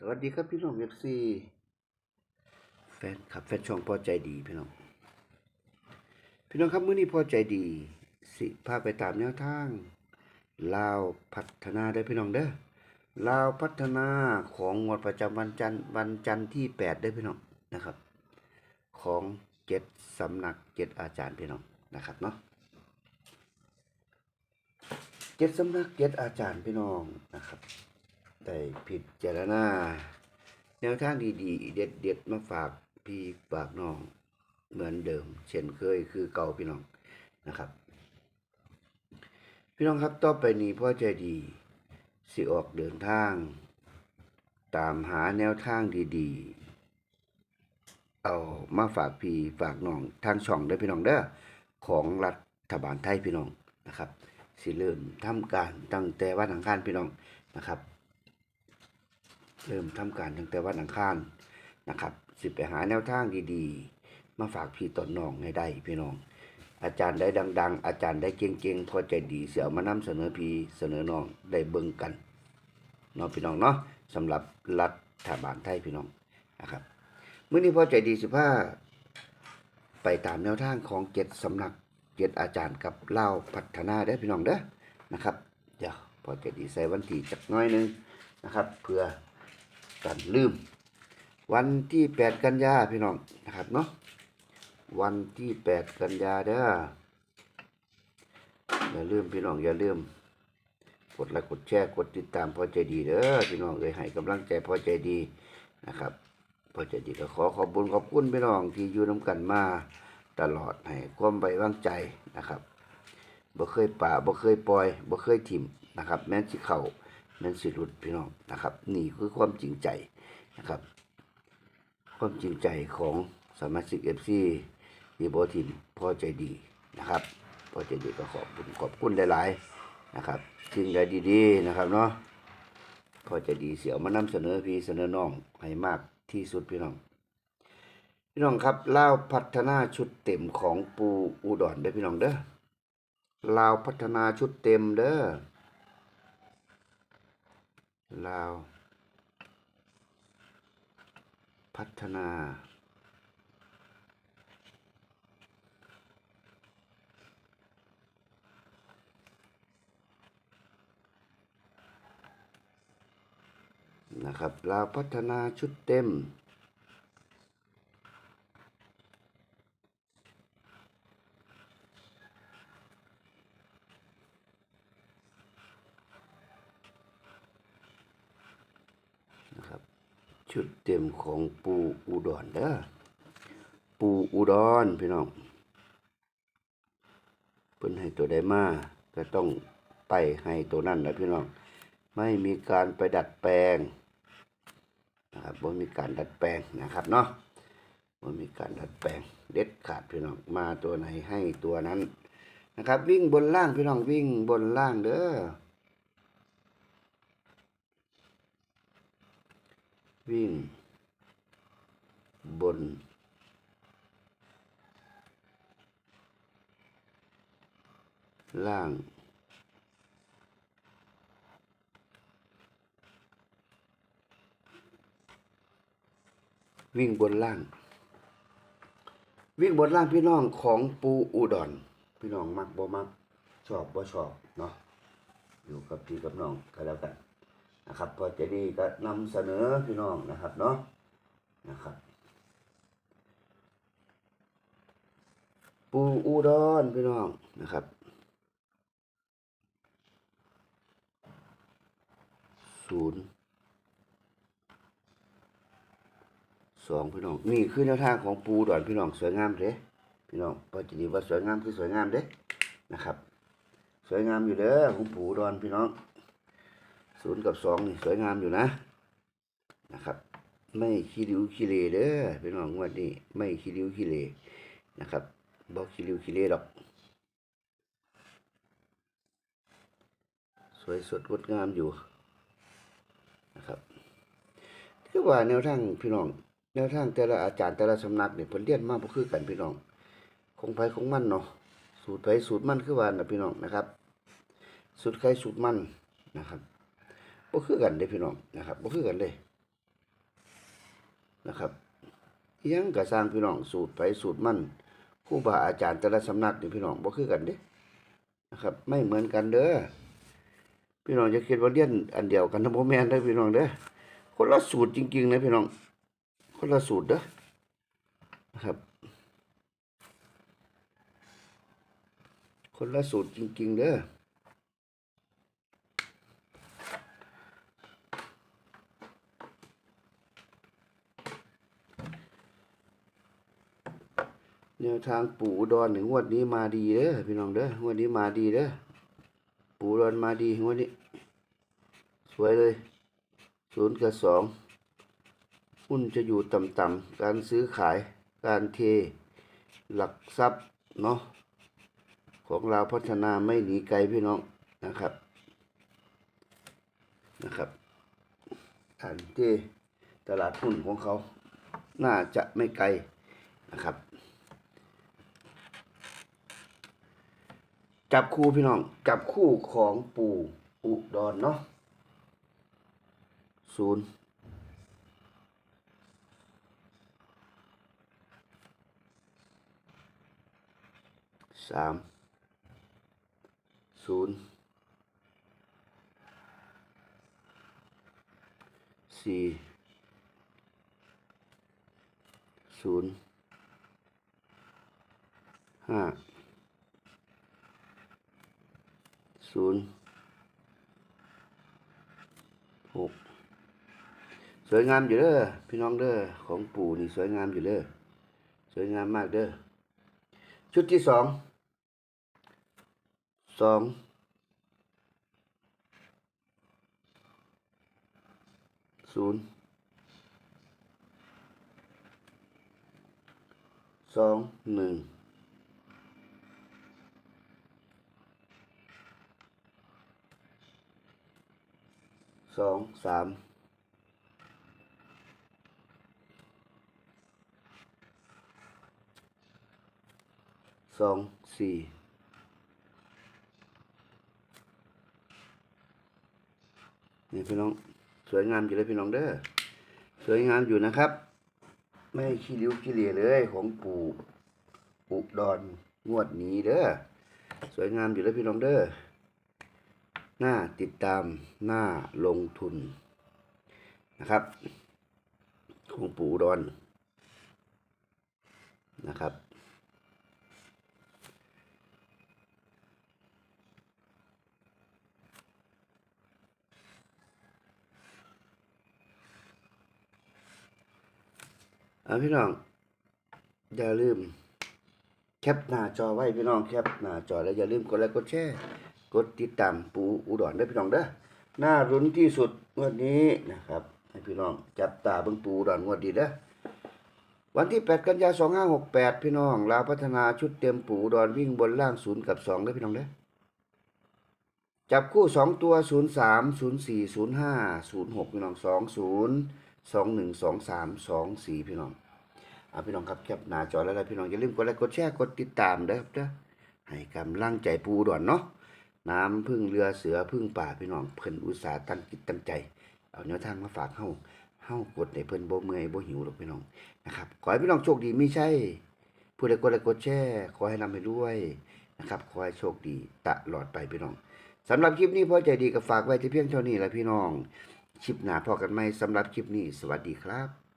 สวัสดีครับพี่น้องเอฟซีแฟนขับแฟนช่องพอใจดีพี่น้องพี่น้องครับมื้อนี้พอใจดี สิพาไปตามแนวทางลาวพัฒนาได้พี่น้องเด้อลาวพัฒนาของงวดประจำวันจันทร์วันจันทร์ที่แปดได้พี่น้องนะครับ ของเจ็ดสำนักเจ็ดอาจารย์พี่น้องนะครับเนาะเจ็ดสำนักเจ็ดอาจารย์พี่น้องนะครับ ได้ผิดเจารณาแนวทางดีๆ เด็ดๆมาฝากพี่ฝากน้อง เหมือนเดิม เช่นเคยคือเก่าพี่น้องนะครับ พี่น้องครับต่อไปนี้พ่อใจดี สิออกเดินทาง ตามหาแนวทางดีๆ เอามาฝากพี่ฝากน้อง ทางช่องได้พี่น้องเด้อของรัฐบาลไทยพี่น้องนะครับ สิเริ่มทำการตั้งแต่วันอังคารพี่น้องนะครับ เริ่มทำการตั้งแต่วันอังคารนะครับ สิไปหาแนวทางดีๆ มาฝากพี่ตนน้องให้ได้พี่น้อง อาจารย์ได้ดัง ๆ อาจารย์ได้เก่งๆพอใจดีเสียมานำเสนอพี่เสนอน้องได้เบิ่งกันเนาะพี่น้องเนาะสำหรับรัฐบาลไทยพี่น้องนะครับเมื้อนี้พอใจดีสิพาไปตามแนวทางของเจ็ดสำนักเจ็ดอาจารย์กับเล่าพัฒนาได้พี่น้องเด้อนะครับ เดี๋ยวพอใจดีใส่วันที่จักน้อยหนึงนะครับ เพื่อ กันลืม วันที่แปดกันยาพี่น้องนะครับเนาะวันที่แปดกันยาเด้ออย่าลืมพี่น้องอย่าลืมกดไลค์กดแชร์กดติดตามพอใจดีเด้อพี่น้องเอ้ยให้กำลังใจพอใจดีนะครับ พอใจดีก็ขอขอบคุญขอบคุณพี่น้องที่อยู่น้ำกันมาตลอดให้ความไว้วางใจนะครับบ่เคยป่าบ่เคยปล่อยบ่เคยถิ่มนะครับ แม้นสิเข้า นั่นสิรุดพี่น้องนะครับ นี่คือความจริงใจนะครับ ความจริงใจของสมาชิกเอฟซีดีโบทิมพอใจดีนะครับ พอใจดีก็ขอบคุณขอบคุณหลายๆนะครับสิ่งใดดีๆนะครับเนาะพอใจดีเสียวมานำเสนอพี่เสนอน้องให้มากที่สุดพี่น้อง พี่น้องครับลาวพัฒนาชุดเต็มของปูอุดรเด้อพี่น้องเด้อลาวพัฒนาชุดเต็มเด้อ ลาว พัฒนา นะครับลาวพัฒนาชุดเต็ม นะครับ ชุดเต็มของปูอุดรเด้อปูอุดรพี่น้องเพิ่นให้ตัวใดมาก็ต้องไปให้ตัวนั้นนะพี่น้อง ไม่มีการไปดัดแปลงนะครับบ่มีการดัดแปลงนะครับเนาะบ่มีการดัดแปลงเด็ดขาดพี่น้องมาตัวไหนให้ตัวนั้นนะครับ วิ่งบนล่างพี่น้องวิ่งบนล่างเด้อ วิ่ง บน ล่าง วิ่งบนล่าง วิ่งบนล่างพี่น้องของปูอุดรพี่น้องมักบ่มักชอบบ่ชอบเนาะอยู่กับพี่กับน้องก็แล้วกัน นะครับพอจะดีก็นำเสนอพี่น้องนะครับเนาะนะครับ ปูอุดรพี่น้องนะครับ ศูนย์สองพี่น้องนี่คือแนวทางของปูอุดรพี่น้องสวยงามเด้พี่น้องพอจะดีว่าสวยงามคือสวยงามเด้นะครับ สวยงามอยู่เด้อของปูอุดรพี่น้อง ศูนย์กับสองนี่สวยงามอยู่นะนะครับ ไม่ขี้ริ้วขี้เลเด้อพี่น้องงวันนี้ไม่ขี้ริ้วขี้เลนะครับบอกขี้ริ้วขี้เลดอก สวยสดงดงามอยู่นะครับคือว่าแนวทางพี่น้องแนวทางแต่ละอาจารย์แต่ละสำนักเนี่ยเพิ่นเรียนมาบ่คือกันพี่น้อง คงไผของมั่นเนาะสูตรไผสูตรมั่นคือว่านะพี่น้องนะครับ สูตรใครสูตรมั่นนะครับ บ่คือกันเด้พี่น้องนะครับบ่คือกันเลยนะครับอิหยังก็สร้างพี่น้องสูตรไปสูตรมั่นครูบาอาจารย์แต่ละสำนักนี่พี่น้องบ่คือกันเด้นะครับ ไม่เหมือนกันเด้อพี่น้องจะคิดว่าเรียนอันเดียวกันทั้งบ่แมนเด้พี่น้องเด้อคนละสูตรจริงๆนะพี่น้องคนละสูตรเด้อนะครับ คนละสูตรจริงๆเด้อ ทางปู่อุดรถึงงวดนี้มาดีเด้อพี่น้องเด้องวดนี้มาดีเด้อปู่ดอุดรมาดีงวดนี้ สวยเลยศูนย์กับสองหุ้นจะอยู่ต่ำๆการซื้อขายการเทหลักทรัพย์เนาะของเราพัฒนาไม่หนีไกลพี่น้องนะครับนะครับการเทตลาดหุ้นของเขา น่าจะไม่ไกลนะครับ จับคู่พี่น้อง จับคู่ของปู่อุดรเนาะศูนย์สามศูนย์สี่ศูนย์ห้า ศูนย์หกสวยงามอยู่เด้อพี่น้องเด้อของปู่นี่สวยงามอยู่เด้อสวยงามมากเด้อชุดที่สองสองศูนย์สองหนึ่ง สองสามสองสี่นี่พี่น้องสวยงามอยู่เลยพี่น้องเด้อสวยงามอยู่นะครับ ไม่ขี้ริ้วขี้เหร่เลยของปู่อุดรงวดนี้เด้อสวยงามอยู่เลยพี่น้องเด้อ น่าติดตามน่าลงทุนนะครับ ของปู่ดอนนะครับอ่าพี่น้อง อย่าลืม แคปหน้าจอไว้พี่น้องแคปหน้าจอแล้วอย่าลืมกดไลค์กดแชร์ กดติดตามปูอุดรได้พี่น้องเด้อน่ารุ้นที่สุดงวดนี้นะครับ ให้พี่น้องจับตาเบิ่งปูอุดรงวดดีเด้อวันที่ 8 กันยา2568 พี่น้องลาวพัฒนาชุดเต็มปูอุดรวิ่งบนล่าง0กับ2เด้พี่น้องเด้อจับคู่ 2 ตัว 03 04 05 06 พี่น้อง 20 21 23 24 พี่น้องอ่าพี่น้องครับแคปหน้าจอแล้วล่ะพี่น้องอย่าลืมกดไลค์กดแชร์กดติดตามเด้อครับเด้อให้กำลังใจปูอุดรเนาะ น้ำพึ่งเรือเสือพึ่งป่าพี่น้องเพิ่นอุตสาห์ตั้งจิตตั้งใจ เอาแนวทางมาฝากเฮาเฮากดให้เพิ่นบ่เมื่อยบ่หิวหรอกพี่น้องนะครับขอให้พี่น้องโชคดีไม่ใช่ผู้ใดกดไลค์กดแชร์ขอให้นำให้วยนะครับขอให้โชคดีตลอดไปพี่น้องสำหรับคลิปนี้พ่อใจดีก็ฝากไว้ที่เพียงเท่านี้แหละพี่น้องคลิปหน้าพอกันใหมสำหรับคลิปนี้ สวัสดีครับ